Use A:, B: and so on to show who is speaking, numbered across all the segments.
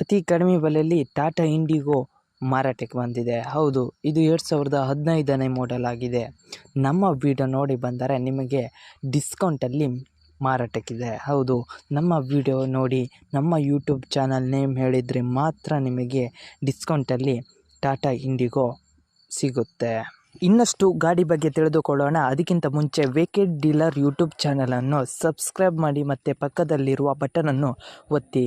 A: ಅತಿ ಕಡಿಮೆ ಬೆಲೆಯಲ್ಲಿ ಟಾಟಾ ಇಂಡಿಗೋ ಮಾರಾಟಕ್ಕೆ ಬಂದಿದೆ. ಹೌದು, ಇದು ಎರಡು ಸಾವಿರದ ಹದಿನೈದನೇ ಮಾಡೆಲ್ ಆಗಿದೆ. ನಮ್ಮ ವಿಡಿಯೋ ನೋಡಿ ಬಂದರೆ ನಿಮಗೆ ಡಿಸ್ಕೌಂಟಲ್ಲಿ ಮಾರಾಟಕ್ಕಿದೆ. ಹೌದು, ನಮ್ಮ ವಿಡಿಯೋ ನೋಡಿ, ನಮ್ಮ ಯೂಟ್ಯೂಬ್ ಚಾನಲ್ ನೇಮ್ ಹೇಳಿದರೆ ಮಾತ್ರ ನಿಮಗೆ ಡಿಸ್ಕೌಂಟಲ್ಲಿ ಟಾಟಾ ಇಂಡಿಗೋ ಸಿಗುತ್ತೆ. ಇನ್ನಷ್ಟು ಗಾಡಿ ಬಗ್ಗೆ ತಿಳಿದುಕೊಳ್ಳೋಣ. ಅದಕ್ಕಿಂತ ಮುಂಚೆ ವೇಕೆಡ್ ಡೀಲರ್ ಯೂಟ್ಯೂಬ್ ಚಾನಲನ್ನು ಸಬ್ಸ್ಕ್ರೈಬ್ ಮಾಡಿ ಮತ್ತು ಪಕ್ಕದಲ್ಲಿರುವ ಬಟನನ್ನು ಒತ್ತಿ.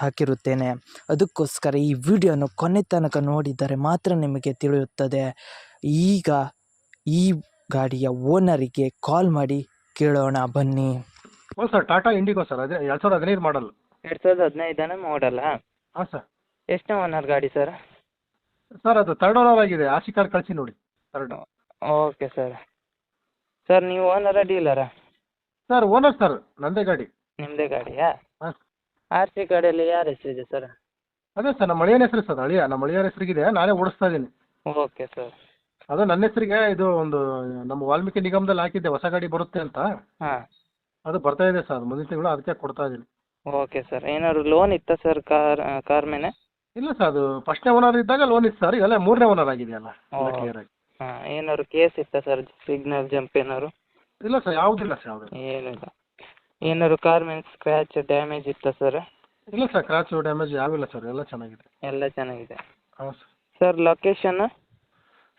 A: ಹಾಕಿರುತ್ತೇನೆ. ಅದಕ್ಕೋಸ್ಕರ ಈ ವಿಡಿಯೋನ ಕೊನೆ ತನಕ ನೋಡಿದರೆ ಮಾತ್ರ ನಿಮಗೆ ತಿಳಿಯುತ್ತದೆ. ಈಗ ಈ ಗಾಡಿಯ ಓನರಿಗೆ ಕಾಲ್ ಮಾಡಿ ಕೇಳೋಣ ಬನ್ನಿ.
B: Oh sir Tata IndiGo sir ಅದೇ ಎರಡು ಸಾವಿರದ ಹದಿನೈದು ಮಾಡಲ್.
A: ಎರಡು ಸಾವಿರದ ಹದಿನೈದನೇ ಮಾಡಲ್ಲ
B: ಹಾಂ ಸರ್.
A: ಎಷ್ಟನೇ ಓನರ್ ಗಾಡಿ ಸರ್?
B: ಸರ್ ಅದು ತರ್ಡ್ ಓನರ್ ಆಗಿದೆ ಆಸಿ ಕಾರ್ ಕಳಿಸಿ ನೋಡಿ ತರ್ಡ್
A: ಓಕೆ ಸರ್. ಸರ್ ನೀವು ಓನರ ಡೀಲರಾ
B: ಸರ್ ಓನರ್ ಸರ್ ನಂದೇ ಗಾಡಿ.
A: ನಿಮ್ಮದೇ ಗಾಡಿಯಾ? ಆರ್ ಸಿ ಗಾಡಿಯಲ್ಲಿ ಯಾರ ಹೆಸರಿದೆ ಸರ್?
B: ಅದೇ ಸರ್ ನಮ್ಮ ಅಳಿಯನ ಹೆಸರು ಸರ್ ಅಳಿಯ ನಮ್ಮ ಅಳಿಯನ ಹೆಸರಿಗಿದೆ ನಾನೇ ಓಡಿಸ್ತಾ ಇದ್ದೀನಿ.
A: Okay sir.
B: ಅದು ನನ್ನ ಹೆಸರಿಗೆ ಇದು ಒಂದು ನಮ್ಮ ವಾಲ್ಮೀಕಿ ನಿಗಮದಲ್ಲಿ ಹಾಕಿದ್ದೆ ಹೊಸ ಗಾಡಿ ಬರುತ್ತೆ ಅಂತ.
A: ಹಾಂ.
B: ಅದು ಬರ್ತಾ ಇದೆ ಸರ್ ಮುಂದಿನ ತಿಂಗಳು ಅದಕ್ಕೆ ಕೊಡ್ತಾ ಇದ್ದೀನಿ.
A: ಓಕೆ ಸರ್ ಏನಾದ್ರು ಲೋನ್ ಇತ್ತಾ ಸರ್ ಕಾರ್ ಕಾರ್ ಮೇಲೆ?
B: ಇಲ್ಲ ಸರ್ ಅದು ಫಸ್ಟ್ನೇ ಓನರ್ ಇದ್ದಾಗ ಲೋನ್ ಇತ್ತು ಸರ್ ಇವೆಲ್ಲ ಮೂರನೇ ಓನರ್ ಆಗಿದೆಯಲ್ಲ
A: ಓ.
B: ಕ್ಲಿಯರ್ ಆಗಿ.
A: ಹಾಂ ಏನಾದ್ರು ಕೇಸ್ ಇತ್ತಾ ಸರ್ ಸಿಗ್ನಲ್ ಜಂಪ್ ಏನಾದ್ರು?
B: ಇಲ್ಲ ಸರ್ ಯಾವುದಿಲ್ಲ ಸರ್ ಯಾವುದಿಲ್ಲ.
A: ಏನಿಲ್ಲ. ಏನಾದ್ರು ಕಾರ್ ಮೇಲೆ ಸ್ಕ್ರ್ಯಾಚ್ ಡ್ಯಾಮೇಜ್ ಇತ್ತಾ ಸರ್
B: ಇಲ್ಲ ಸರ್ ಕ್ರಾಚು ಡ್ಯಾಮೇಜ್ ಯಾವಿಲ್ಲ ಸರ್ ಎಲ್ಲ ಚೆನ್ನಾಗಿದೆ.
A: ಎಲ್ಲ ಚೆನ್ನಾಗಿದೆ.
B: ಹಾಂ ಸರ್
A: ಸರ್ ಲೊಕೇಶನ್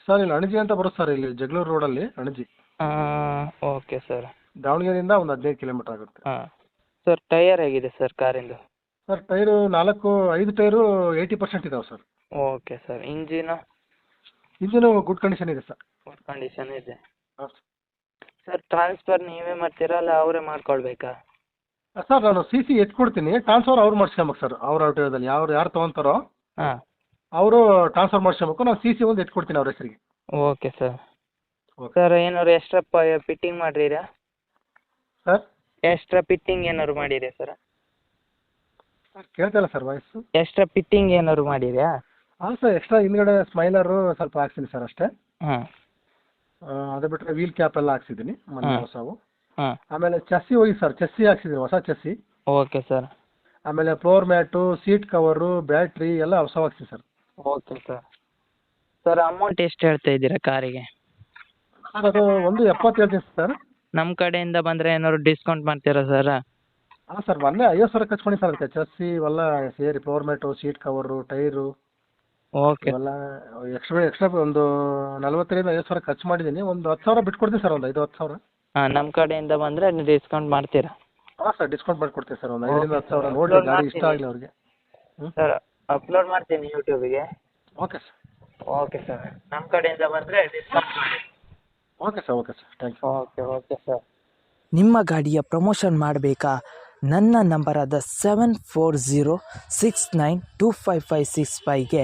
B: ಸರ್ ಇಲ್ಲಿ ಅಣಜಿ ಅಂತ ಬರುತ್ತೆ ಸರ್ ಇಲ್ಲಿ ಜಗಳೂರು ರೋಡಲ್ಲಿ ಅಣಜಿ.
A: ಓಕೆ ಸರ್
B: ದಾವಣಗೆರೆಯಿಂದ ಒಂದು ಹದಿನೈದು ಕಿಲೋಮೀಟರ್ ಆಗುತ್ತೆ.
A: ಹಾಂ. ಸರ್ ಟೈಯರ್ ಹೇಗಿದೆ ಸರ್ ಕಾರಿಂದು
B: ಸರ್ ಟೈರು ನಾಲ್ಕು ಐದು ಟೈರು ಏಯ್ಟಿ ಪರ್ಸೆಂಟ್ ಇದಾವೆ sir
A: okay sir engine
B: engine good condition ಇದೆ ಸರ್
A: ಗುಡ್ ಕಂಡೀಷನ್ ಇದೆ.
B: ಹಾಂ
A: ಸರ್ ಟ್ರಾನ್ಸ್ಫರ್ ನೀವೇ ಮಾಡ್ತೀರಾ ಅಲ್ಲ ಅವರೇ ಮಾಡ್ಕೊಳ್ಬೇಕಾ?
B: ಸರ್ ನಾನು ಸಿ ಸಿ ಕೊಡ್ತೀನಿ ಟ್ರಾನ್ಸ್ಫರ್ ಅವ್ರು ಮಾಡಿಸ್ಕೊಬೇಕು ಸರ್ ಅವ್ರ ಆಟೋದಲ್ಲಿ. ಯಾರು ಯಾರು ತೊಗೊಂತಾರೋ
A: ಹಾಂ.
B: ಅವರು ಟ್ರಾನ್ಸ್ಫರ್ ಮಾಡಿಸ್ಕೊಬೇಕು. ನಾನು ಸಿ ಸಿ ಒಂದು ಎತ್ಕೊಡ್ತೀನಿ ಅವ್ರ ಹೆಸರಿಗೆ.
A: Okay sir.
B: ಓಕೆ.
A: ಸರ್ ಏನಾದ್ರು ಎಕ್ಸ್ಟ್ರಾ ಫಿಟ್ಟಿಂಗ್ ಮಾಡಿರಾ
B: ಸರ್?
A: ಎಕ್ಸ್ಟ್ರಾ ಫಿಟ್ಟಿಂಗ್ ಏನಾದ್ರು ಮಾಡಿರಾ ಸರ್?
B: ಸರ್ ಕೇಳ್ತಾ ಸರ್ ವಾಯ್ಸ್
A: ಎಕ್ಸ್ಟ್ರಾ ಫಿಟ್ಟಿಂಗ್ ಏನಾದ್ರು ಮಾಡಿರಾ
B: ಹಾಂ ಸರ್ ಎಕ್ಸ್ಟ್ರಾ ಹಿಂದ್ಗಡೆ ಸ್ಮೈಲರು ಸ್ವಲ್ಪ ಹಾಕ್ತೀನಿ ಸರ್ ಅಷ್ಟೇ.
A: ಹಾಂ.
B: ಅದು ಬಿಟ್ಟರೆ ವೀಲ್ ಕ್ಯಾಪ್ ಎಲ್ಲ ಹಾಕ್ಸಿದ್ದೀನಿ ಮೊನ್ನೆ. ಹೊಸವು.
A: ಹಾಂ
B: ಆಮೇಲೆ ಚಸ್ಸಿ ಹೋಗಿ ಸರ್ ಚಸ್ಸಿ ಹಾಕ್ಸಿದ್ದೀನಿ ಹೊಸ ಚಸ್ಸಿ
A: ಓಕೆ ಸರ್
B: ಆಮೇಲೆ floor mat seat cover battery ಎಲ್ಲ ಹೊಸ ಹಾಕ್ಸಿ sir
A: okay sir sir amount ಎಷ್ಟು ಹೇಳ್ತಾ ಇದ್ದೀರಾ ಕಾರಿಗೆ?
B: ಸರ್ ಅದು ಒಂದು ಎಪ್ಪತ್ತು ಹೇಳ್ತೀನಿ ಸರ್
A: ನಮ್ಮ ಕಡೆಯಿಂದ ಬಂದರೆ ಏನಾದ್ರು ಡಿಸ್ಕೌಂಟ್ ಮಾಡ್ತೀರಾ ಸರ್
B: ಹಾಂ ಸರ್ ಮೊನ್ನೆ ಐವತ್ತು ಸಾವಿರ ಕಚ್ಕೊಂಡು ಸರ್ ಚಸ್ಸಿ ಚೆಸ್ಸಿ ಇವೆಲ್ಲ ಸೇರಿ floor mat seat cover tyre
A: okay
B: ಇವೆಲ್ಲ ಎಕ್ಸ್ಟ್ರಾ ಎಕ್ಸ್ಟ್ರಾ ಒಂದು ನಲ್ವತ್ತರಿಂದ ಐವತ್ತು ಸಾವಿರ ಖರ್ಚು ಮಾಡಿದ್ದೀನಿ. ಒಂದು ಹತ್ತು ಸಾವಿರ ಬಿಟ್ಕೊಡ್ತೀನಿ ಸರ್ ಒಂದು ಐದು ಹತ್ತು ಸಾವಿರ.
A: ಹಾಂ ನಮ್ಮ ಕಡೆಯಿಂದ ಬಂದರೆ ಡಿಸ್ಕೌಂಟ್ ಮಾಡ್ತೀರಾ?
B: ಹಾಂ ಸರ್ ಡಿಸ್ಕೌಂಟ್ ಮಾಡಿಕೊಡ್ತೀನಿ ಸರ್ ಒಂದು ಐದರಿಂದ ಹತ್ತು ಸಾವಿರ. ನೋಡಿರಿ ಗಾಡಿ ಇಷ್ಟ ಆಗಲಿ ಅವ್ರಿಗೆ.
A: ಸರ್ ಅಪ್ಲೋಡ್ ಮಾಡ್ತೀನಿ ಯೂಟ್ಯೂಬಿಗೆ
B: ಓಕೆ ಸರ್.
A: Okay sir. ನಮ್ಮ ಕಡೆಯಿಂದ ಬಂದರೆ ಡಿಸ್ಕೌಂಟ್ ಮಾಡಿ.
B: Okay sir okay sir. Thank you
A: okay okay sir.
C: ನಿಮ್ಮ ಗಾಡಿಯ ಪ್ರಮೋಷನ್ ಮಾಡಬೇಕಾ? ನನ್ನ ನಂಬರಾದ seven four zero six nine two five five six ಫೈವ್ಗೆ